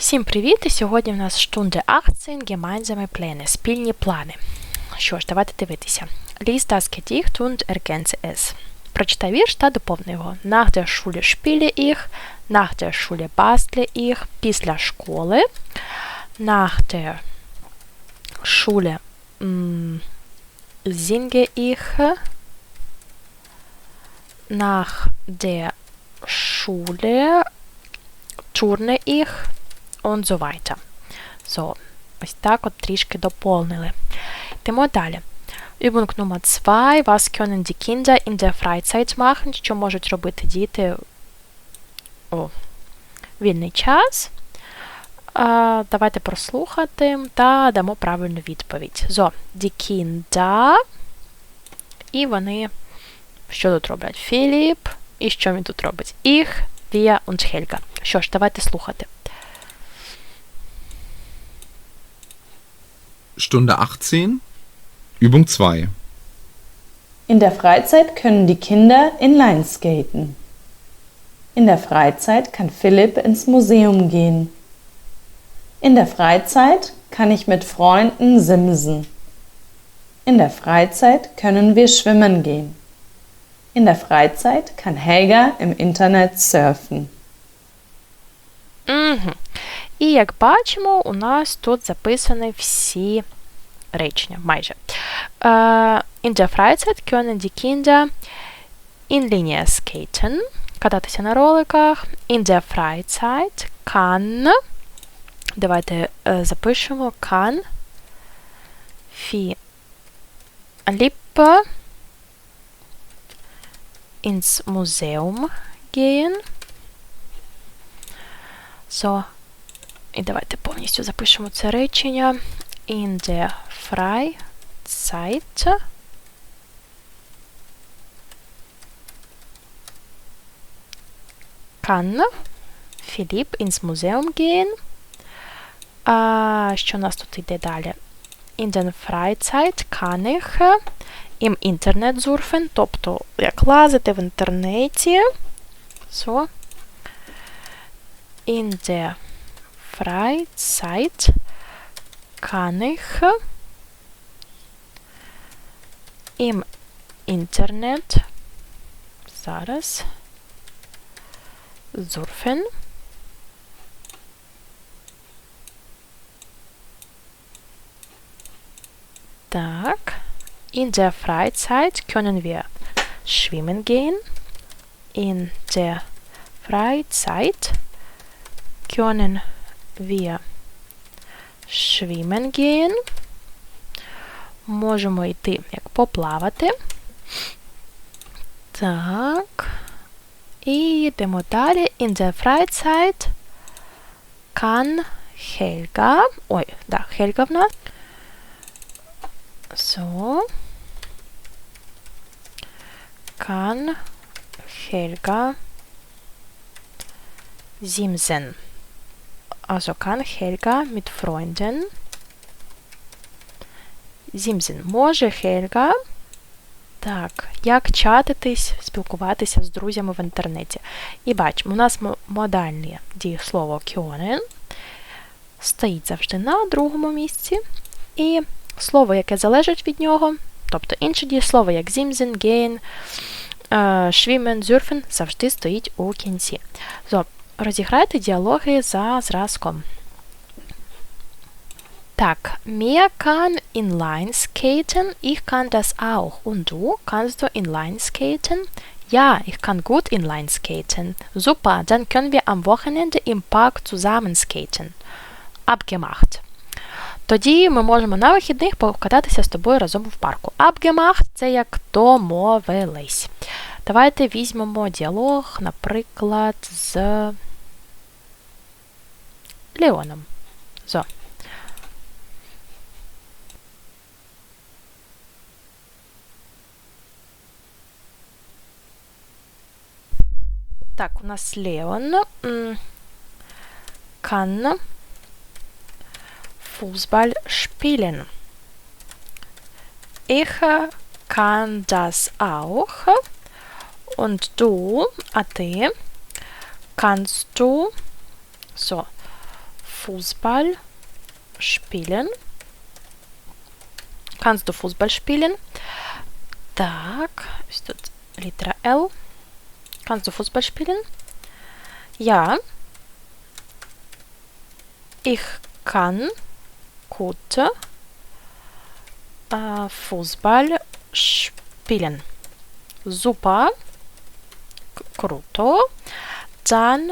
Всім привіт! І сьогодні в нас Stunde 18 Gemeinsame Pläne, спільні плани. Що ж, давайте дивитися. Lies das Gedicht und ergänze es. Прочитай вірш та доповни його. Nach der Schule spiele ich, nach der Schule bastle ich, після школи, nach der Schule singe ich, nach der Schule turne ich und so weiter. So, ось так от трішки доповнили. Йдемо далі. Übung Nummer 2. Was können die Kinder in der Freizeit machen? Що можуть робити діти у вільний час? А, давайте прослухати та дамо правильну відповідь. So, die Kinder. І вони що тут роблять? Філіп. І що він тут робить? Ich, wir und Helga. Що ж, давайте слухати. Stunde 18, Übung 2. In der Freizeit können die Kinder inline skaten. In der Freizeit kann Philipp ins Museum gehen. In der Freizeit kann ich mit Freunden simsen. In der Freizeit können wir schwimmen gehen. In der Freizeit kann Helga im Internet surfen. Mhm. І як бачимо, у нас тут записані всі речення майже. Е, in der Freizeit können die Kinder in Linie skaten, кататися на роликах. In der Freizeit kann, давайте е, запишемо, kann Philipp ins Museum gehen. So, і давайте повністю запишемо це речення. In der Freizeit kann Philipp ins Museum gehen. А, що у нас тут йде далі? In der Freizeit kann ich im Internet surfen, тобто як лазити в інтернеті. So. In der Freizeit kann ich im Internet зараз surfen. Так. In der Freizeit können wir schwimmen gehen. In der Freizeit können wir schwimmen gehen. Можемо йти як поплавати. Так. І йдемо далі. In der Freizeit kann Helga. Ой, да, Helga. So. Kann Helga simsen. Also kann Helga mit Freunden simsen. Може Хельга так, як чатитись, спілкуватися з друзями в інтернеті. І бачимо, у нас модальне дієслово können стоїть завжди на другому місці. І слово, яке залежить від нього, тобто інше дієслово, як simsen, gehen, schwimmen, surfen, завжди стоїть у кінці. Розіграйте діалоги за зразком. Так, mir kann inline skaten, ich kann das auch. Und du, kannst du inline skaten? Ja, ich kann gut inline skaten. Super, dann können wir am Wochenende im Park zusammen skaten. Abgemacht. Тоді ми можемо на вихідних покататися з тобою разом в парку. Abgemacht – це як домовились. Давайте візьмемо діалог, наприклад, з Леоном. So. Так, у нас Леон kann Fußball spielen. Ich kann das auch. Und du, а ти, kannst du, so, Fußball spielen? Kannst du Fußball spielen? Так, ось тут літера L. Kannst du Fußball spielen? Ja. Ich kann gut äh, Fußball spielen. Super. K- Kruto. Dann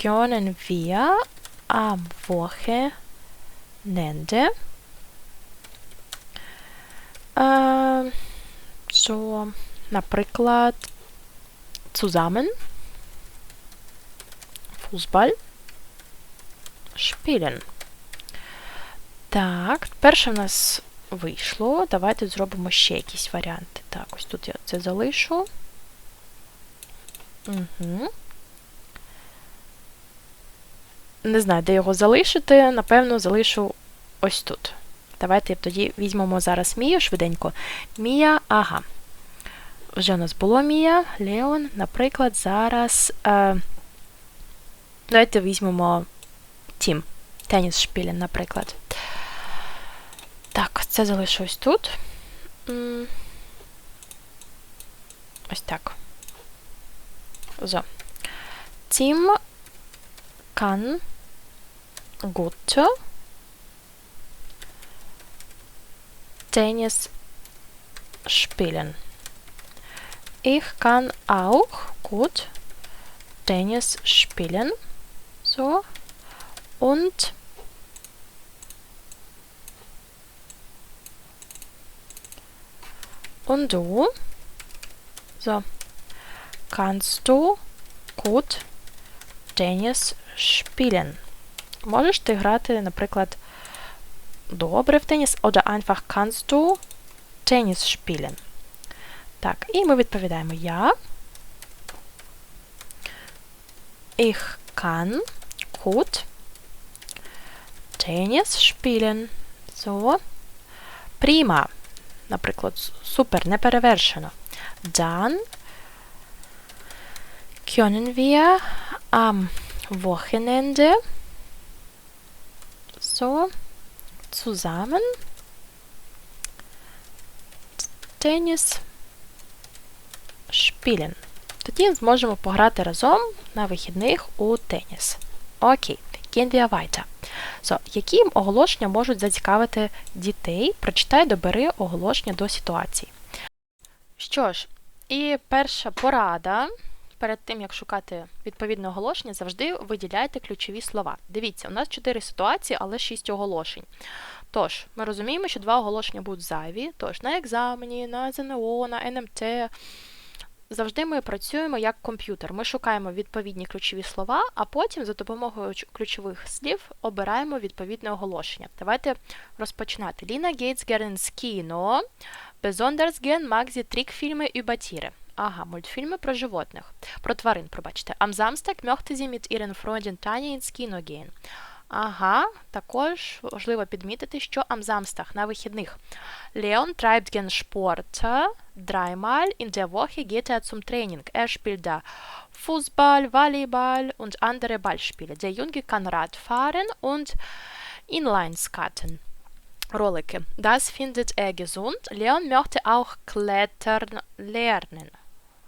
können wir am Wochenende äh, so, наприклад, zusammen Fußball spielen. Так, перше в нас вийшло. Давайте зробимо ще якісь варіанти. Так, ось тут я це залишу. Угу. Не знаю, де його залишити. Напевно, залишу ось тут. Давайте тоді візьмемо зараз Мію швиденько. Мія, ага. Вже у нас було Мія, Леон, наприклад, зараз. Е, давайте візьмемо Тім. Теніс шпілін, наприклад. Так, це залишу ось тут. Ось так. So. Tim kann gut Tennis spielen. Ich kann auch gut Tennis spielen. So. Und und du? So. Kannst du gut Tennis spielen? Можеш ти грати, наприклад, добре в теніс, oder einfach kannst du Tennis spielen? Так, і ми відповідаємо я. Ich kann gut Tennis spielen. So. Prima. Наприклад, супер, неперевершено. Dann können wir am Wochenende so zusammen Tennis spielen. Тоді зможемо пограти разом на вихідних у теніс. Окей, gehen wir weiter. So, які оголошення можуть зацікавити дітей? Прочитай, добери оголошення до ситуації. Що ж, і перша порада. Перед тим, як шукати відповідне оголошення, завжди виділяйте ключові слова. Дивіться, у нас 4 ситуації, але 6 оголошень. Тож, ми розуміємо, що два оголошення будуть зайві. Тож, на екзамені, на ЗНО, на НМТ. Завжди ми працюємо як комп'ютер. Ми шукаємо відповідні ключові слова, а потім за допомогою ключових слів обираємо відповідне оголошення. Давайте розпочинати. Ліна Гейтс Kino. Besonders gern mag sie Trickfilme über Tiere. Ага, мультфільми про животних. Про тварин, пробачте. Am Samstag möchte sie mit ihren Freundin Tanja ins Kino gehen. Ага, також важливо підмітити, що am Samstag на вихідних. Leon treibt gern Sport. Dreimal in der Woche geht er zum Training. Er spielt da Fußball, Volleyball und andere Ballspiele. Der Junge kann Radfahren und Inlineskaten. Ролики. Das findet er gesund. Leon möchte auch Klettern lernen.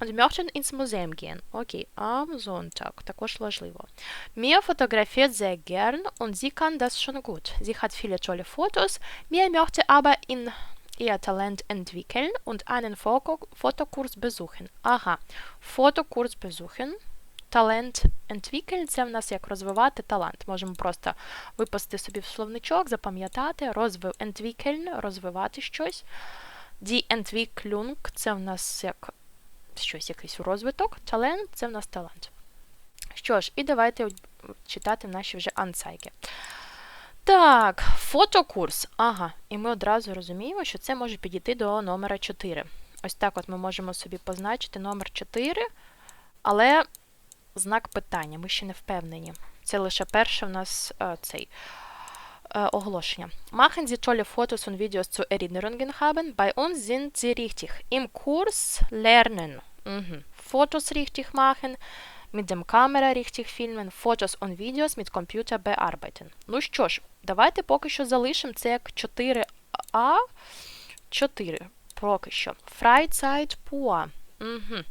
und ins Museum gehen. Окей, am Sonntag, також важливо. Mia fotografiert sehr gern und sie kann das schon gut. Sie hat viele tolle Fotos. Mia möchte aber in ihr Talent entwickeln und einen Foto Fotokurs besuchen. Ага, Fotokurs besuchen. Талент entwickeln – це в нас як розвивати талант. Можемо просто випасти собі в словничок, запам'ятати, розвив entwickeln – розвивати щось. Die Entwicklung – це в нас як щось, якийсь розвиток. Талент – це в нас талант. Що ж, і давайте читати наші вже ансайки. Так, фотокурс. Ага, і ми одразу розуміємо, що це може підійти до номера 4. Ось так от ми можемо собі позначити номер 4, але знак питання, ми ще не впевнені. Це лише перше в нас е, цей оголошення. Machen Sie tolle Fotos und Videos zu Erinnerungen haben. Bei uns sind sie richtig. Im Kurs lernen. Mhm. Fotos richtig machen, mit dem Kamera richtig filmen, Fotos und Videos mit Computer bearbeiten. Ну що ж, давайте поки що залишимо це як 4А. 4 поки що. Freizeit pur. Mhm.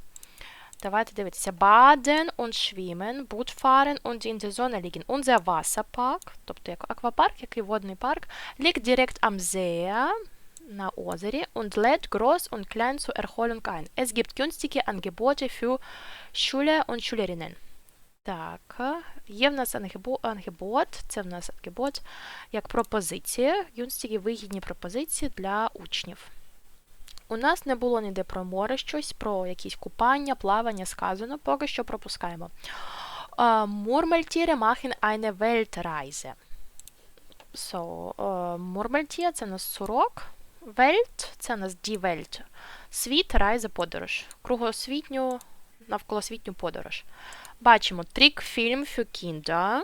Давайте дивитися. Baden und schwimmen, Boot fahren und in der Sonne liegen. Unser Wasserpark, тобто як аквапарк, який водний парк, liegt direkt am See, на озері, und lädt groß und klein zur Erholung ein. Es gibt günstige Angebote für Schüler und Schülerinnen. Так, є в нас ангебот, це в нас ангебот як пропозиція, günstige вигідні пропозиції для учнів. У нас не було ніде про море щось, про якісь купання, плавання сказано, поки що пропускаємо. Murmeltiere machen eine Weltreise. So, Murmeltier – це у нас сурок. Welt – це нас die Welt. Світ, райзе, подорож. Кругосвітню, навколосвітню подорож. Бачимо Trickfilm für Kinder.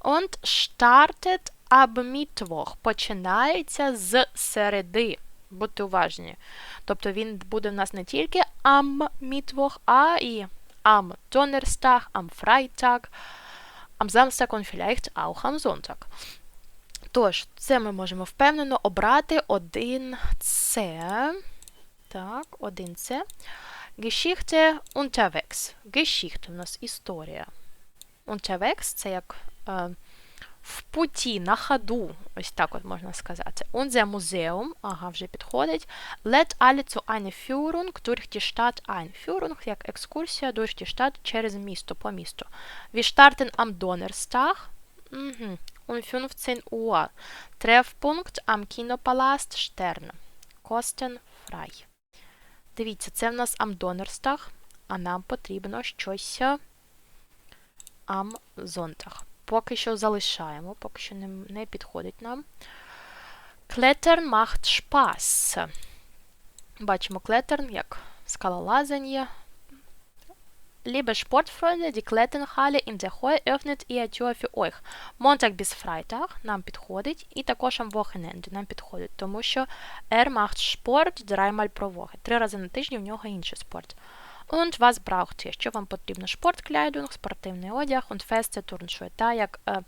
Und startet ab Mittwoch. Починається з середи. Будьте уважні. Тобто він буде в нас не тільки am Mittwoch, а і am Donnerstag, am Freitag, am Samstag und vielleicht auch am Sonntag. Тож, це ми можемо впевнено обрати один це. Так, один це. Geschichte unterwegs. Geschichte у нас історія. Unterwegs це як. Е, в путі, на ходу, ось так от можна сказати. Unser Museum, ага, вже підходить. Let alle zu einer Führung durch die Stadt ein. Führung як екскурсія durch die Stadt через місто, по місту. Wir starten am Donnerstag. Mhm. Um 15 Uhr. Treffpunkt am Kinopalast Stern. Kostenfrei. Дивіться, це в нас am Donnerstag, а нам потрібно щось am Sonntag. Поки що залишаємо, поки що не, не підходить нам. Klettern macht Spaß. Бачимо Klettern як скалолазання. Liebe Sportfreunde, die Kletternhalle in der Heu öffnet ihr Tür für euch. Montag bis Freitag нам підходить, і також am Wochenende нам підходить, тому що er macht Sport dreimal pro Woche. Три рази на тиждень в нього інший спорт. Und was braucht ihr? Що вам потрібно? Спорткleidung, спортивний одяг und feste Turnschuhe. Та як е,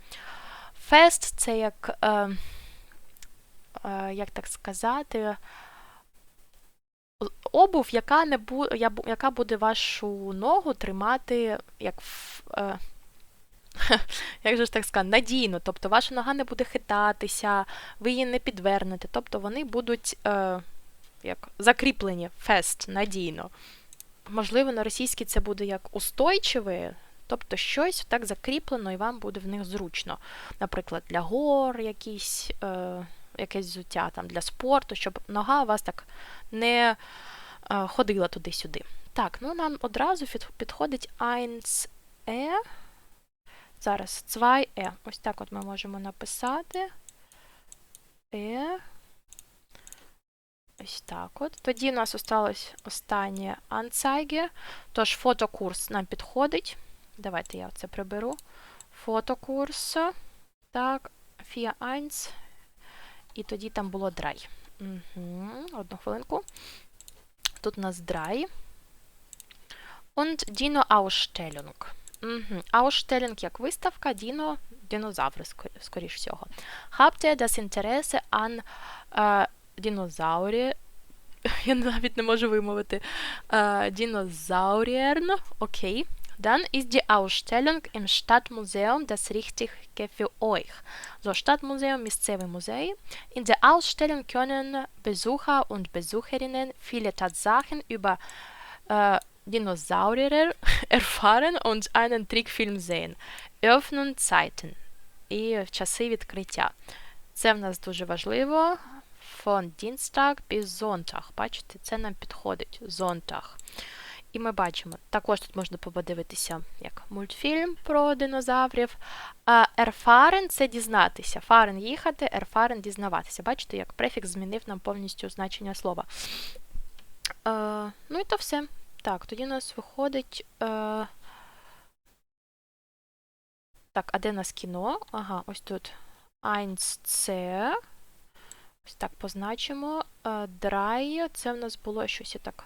fest – це як, е, е, як так сказати, обув, яка не бу, яка буде вашу ногу тримати як як же ж так сказати, надійно. Тобто ваша нога не буде хитатися, ви її не підвернете. Тобто вони будуть е, як закріплені фест надійно. Можливо, на російській це буде як устойчиве, тобто щось так закріплено, і вам буде в них зручно. Наприклад, для гор якісь, е, якесь взуття там, для спорту, щоб нога у вас так не е, ходила туди-сюди. Так, ну нам одразу підходить 1E. Зараз 2E. Ось так от ми можемо написати. E. Ось так от. Тоді у нас осталось останнє Anzeige. Тож фотокурс нам підходить. Давайте я це приберу. Фотокурс. Так, 4.1. І тоді там було драй. Угу. Одну хвилинку. Тут у нас драй. Und Dino Ausstellung. Угу. Як виставка, Dino динозаври, скоріш всього. Habt ihr das Interesse an äh, динозаврі. Я навіть не можу вимовити. Dinosauriern. Okay. Dann ist die Ausstellung im Stadtmuseum das Richtige für euch. So, Stadtmuseum, місцевий музей. In der Ausstellung können Besucher und Besucherinnen viele Tatsachen über äh, Dinosaurier erfahren und einen Trickfilm sehen. Öffnungszeiten і часи відкриття. Це в нас дуже важливо Von Dienstag bis Sonntag. Бачите, це нам підходить Sonntag. І ми бачимо, також тут можна подивитися як мультфільм про динозаврів. Ерфарен це дізнатися. Фарен їхати, ерфарен дізнаватися. Бачите, як префікс змінив нам повністю значення слова. Е, ну і то все. Так, тоді у нас виходить. Е, так, а де у нас кіно? Ага, ось тут 1C. Ось так позначимо. Dry, це в нас було щось так.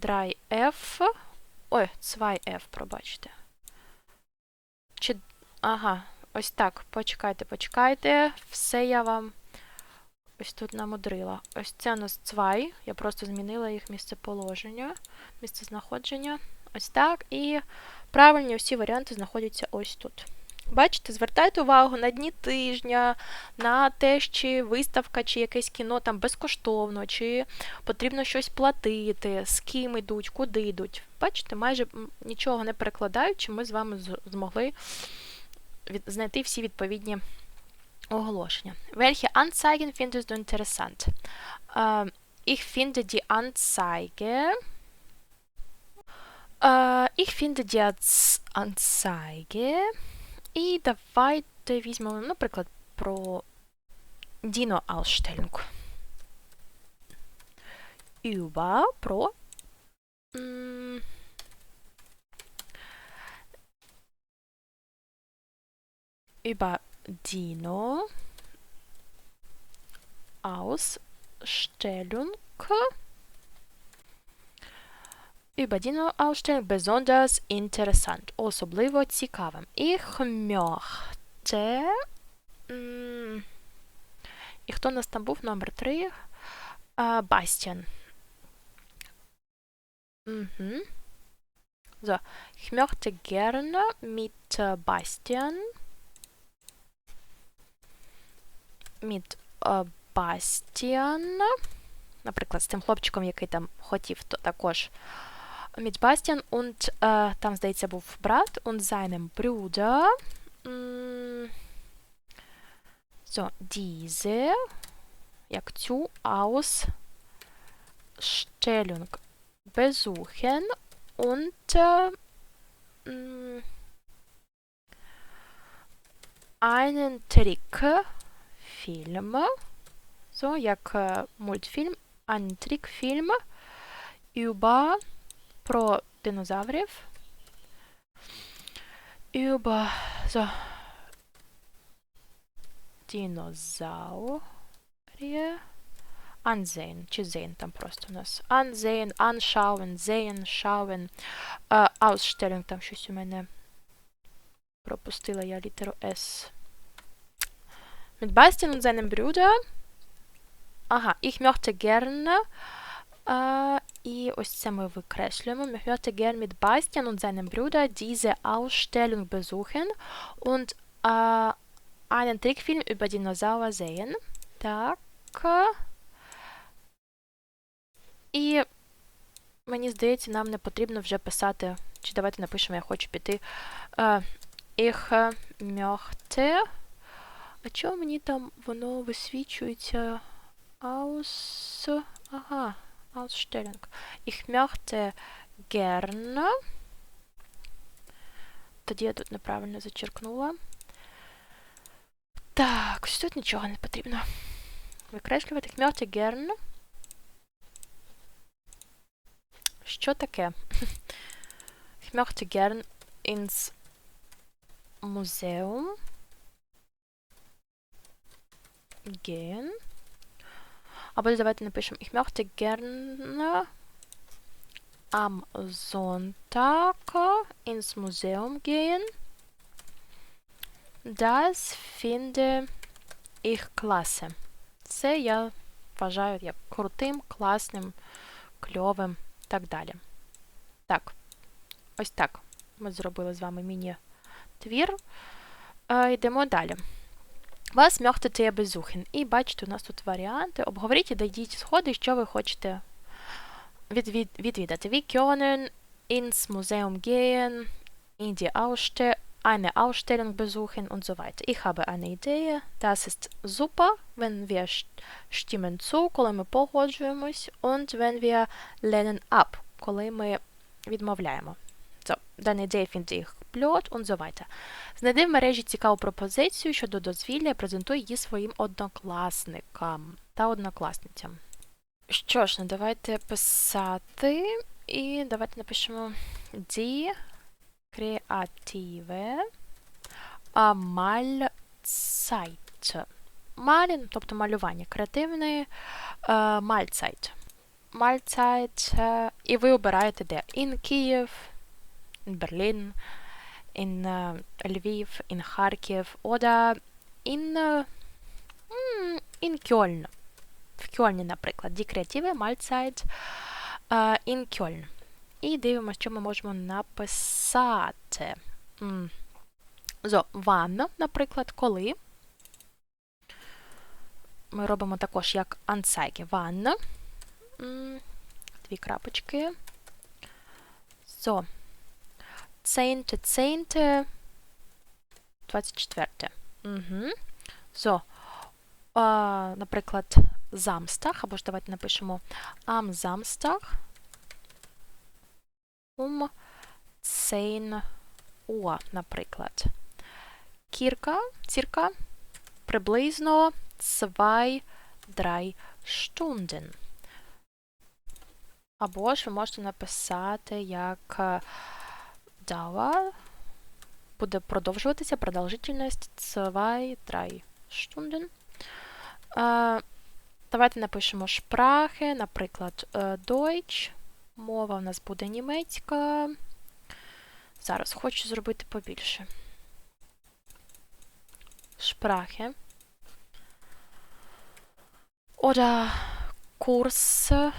Dry F. Ой, 2F, пробачте. Чи. Ага, ось так. Почекайте, почекайте. Все я вам ось тут намудрила. Ось це у нас 2. Я просто змінила їх місцеположення, місцезнаходження. Ось так. І правильні усі варіанти знаходяться ось тут. Бачите, звертайте увагу на дні тижня, на те, чи виставка, чи якесь кіно там безкоштовно, чи потрібно щось платити, з ким йдуть, куди йдуть. Бачите, майже нічого не перекладаючи, ми з вами змогли знайти всі відповідні оголошення. Welche Anzeigen findest du interessant? Uh, ich finde die Anzeige. Uh, ich finde die Anzeige. І давайте візьмемо, наприклад, про Dino Ausstellung. Über про über Dino Ausstellung Ausstellung besonders interessant, особливо цікавим. Ich möchte... І хто у нас там був? Номер 3. Бастіан. Mhm. So, ich möchte gerne mit Bastian mit Bastian, наприклад, з тим хлопчиком, який там хотів, то також mit Bastian und äh, там, здається, був брат und seinem Bruder. Mm, so, diese, як цю Ausstellung besuchen und äh, einen Trickfilm, so, як мультфільм, einen Trickfilm über про динозаврів. Über so Dinosaurier ansehen. Чи sehen там просто у нас. Ansehen, anschauen, sehen, schauen. Uh, Ausstellung там щось у мене. Пропустила я літеру S. Mit Bastian und seinem Bruder. Ага, ich möchte gerne uh, І ось це ми викреслюємо. Ich möchte gern mit Bastian und seinem Bruder diese Ausstellung besuchen und äh, einen Trickfilm über Dinosaurier sehen. Так. І мені здається, нам не потрібно вже писати, чи давайте напишемо, я хочу піти. Uh, ich möchte. А чого мені там воно висвічується? Aus. Ага. Ausstellung. Ich möchte gerne. Тоді я тут неправильно зачеркнула. Так, ось тут нічого не потрібно. Викреслювати. Ich gerne. Що таке? Ich möchte gern ins Museum gehen. Aber давайте напишем. Ich möchte gerne am Sonntag ins Museum gehen. Das finde ich klasse. Це я вважаю як крутим, класним, кльовим і так далі. Так, ось так. Ми зробили з вами міні-твір. Е, йдемо далі. Вас möchtet ihr besuchen. І бачите, у нас тут варіанти. Обговоріть і дійдіть сходи, що ви хочете відвід, відвідати. Wir können ins Museum gehen, in die Ausste eine Ausstellung besuchen und so weiter. Ich habe eine Idee. Das ist super, wenn wir stimmen zu, коли ми погоджуємось, und wenn wir lehnen ab, коли ми відмовляємо. So, dann Idee finde ich blöd und so weiter. Знайди в мережі цікаву пропозицію щодо дозвілля і презентуй її своїм однокласникам та однокласницям. Що ж, ну давайте писати. І давайте напишемо Die Kreative Malzeit. Малін, тобто малювання, креативне Мальцайт. Мальцайт. І ви обираєте де? In Київ, in Berlin, in äh, Lviv, in Kharkiv oder in, м, in Köln. В Кьольні, наприклад. Die Kreative äh, in Köln. І дивимося, що ми можемо написати. М. So, wann, наприклад, коли. Ми робимо також як Anzeige. Wann. М, Дві крапочки. So. Zehnte, zehnte. 24. Угу. So. А, наприклад, Samstag, або ж давайте напишемо am Samstag um 10 Uhr, наприклад. Кірка, цірка, приблизно 2-3 Stunden. Або ж ви можете написати як е, Dauer буде продовжуватися продовжительність 2-3 Stunden. Е, Давайте напишемо Sprache, наприклад, е, Deutsch. Мова в нас буде німецька. Зараз хочу зробити побільше. Sprache. Oder Kurs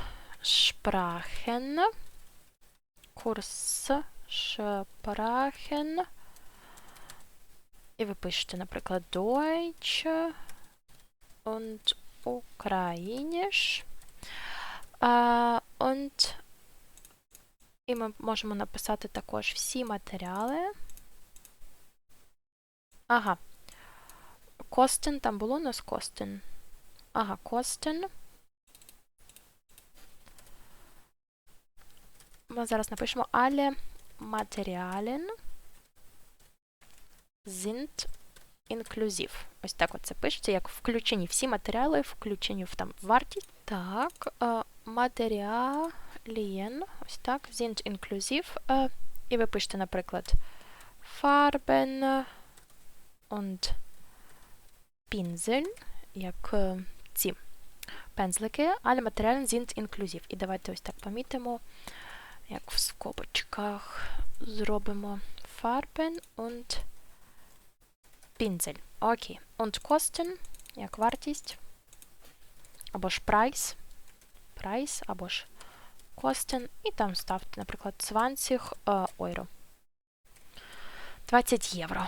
Sprachen. Курс Sprachen. І ви пишете, наприклад, Deutsch und Ukrainisch. Uh, und і ми можемо написати також всі матеріали. Ага. Костен, там було у нас Костен. Ага, Костен. Ми зараз напишемо alle Materialien sind inklusiv. Ось так це пишеться, як включені всі матеріали, включені в там вартість. Так, е, ось так, sind inklusiv. Е, і ви пишете, наприклад, Farben und Pinsel, як е, ці пензлики, але матеріалien sind inklusiv. І давайте ось так помітимо, як в скобочках зробимо Farben und Pinsel. Окей. Und Kosten, як вартість. Або ж прайс. Прайс, або ж Kosten. І там ставте, наприклад, 20 е, євро. 20 євро.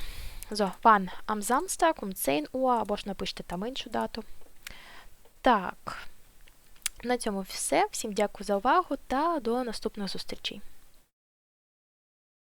So, wann am Samstag um 10 Uhr, або ж напишіть там іншу дату. Так. На цьому все. Всім дякую за увагу та до наступних зустрічей.